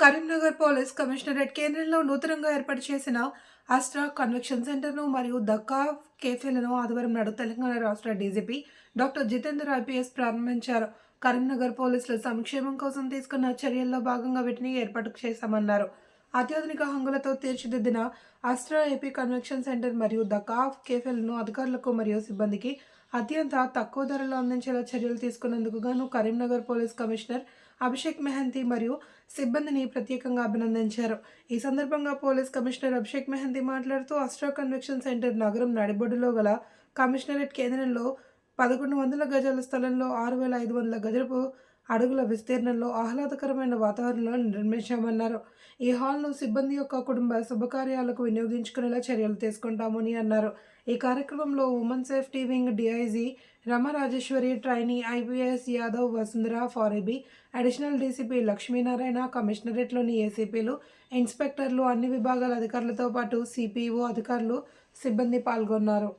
Karimnagar police commissionerate కేంద్రంలో నూతనంగా ఏర్పాటు చేసిన ఆస్ట్రా కన్వెక్షన్ సెంటర్ను మరియు దక్కా కేఫేలను ఆదివారం నాడు తెలంగాణ రాష్ట్ర డీజీపీ డాక్టర్ జితేందర్ ఐపీఎస్ ప్రారంభించారు. కరీంనగర్ పోలీసులు సంక్షేమం కోసం తీసుకున్న చర్యల్లో భాగంగా వీటిని ఏర్పాటు చేశామన్నారు. అత్యాధునిక హంగులతో తీర్చిదిద్దిన అస్ట్రా ఏపీ కన్వెక్షన్ సెంటర్ మరియు ద కాఫ్ కేఫెల్ను అధికారులకు మరియు సిబ్బందికి అత్యంత తక్కువ ధరలో అందించేలా చర్యలు తీసుకున్నందుకు గాను కరీంనగర్ పోలీస్ కమిషనర్ అభిషేక్ మెహంతి మరియు సిబ్బందిని ప్రత్యేకంగా అభినందించారు. ఈ సందర్భంగా పోలీస్ కమిషనర్ అభిషేక్ మెహంతి మాట్లాడుతూ అస్ట్రా కన్వెక్షన్ సెంటర్ నగరం నడిబొడ్డులో గల కమిషనరేట్ కేంద్రంలో పదకొండు వందల గజాల స్థలంలో ఆరు వేల ఐదు వందల గజపు అడుగుల విస్తీర్ణంలో ఆహ్లాదకరమైన వాతావరణంలో నిర్మించామన్నారు. ఈ హాల్ను సిబ్బంది యొక్క కుటుంబ శుభకార్యాలకు వినియోగించుకునేలా చర్యలు తీసుకుంటామని అన్నారు. ఈ కార్యక్రమంలో women safety wing DIG Rama Rajeshwari trainee IPS Yadav Vasundhara ఫారెబీ additional DCP Lakshminarayana కమిషనరేట్లోని ఏసీపీలు ఇన్స్పెక్టర్లు అన్ని విభాగాల అధికారులతో పాటు సిపిఓ అధికారులు సిబ్బంది పాల్గొన్నారు.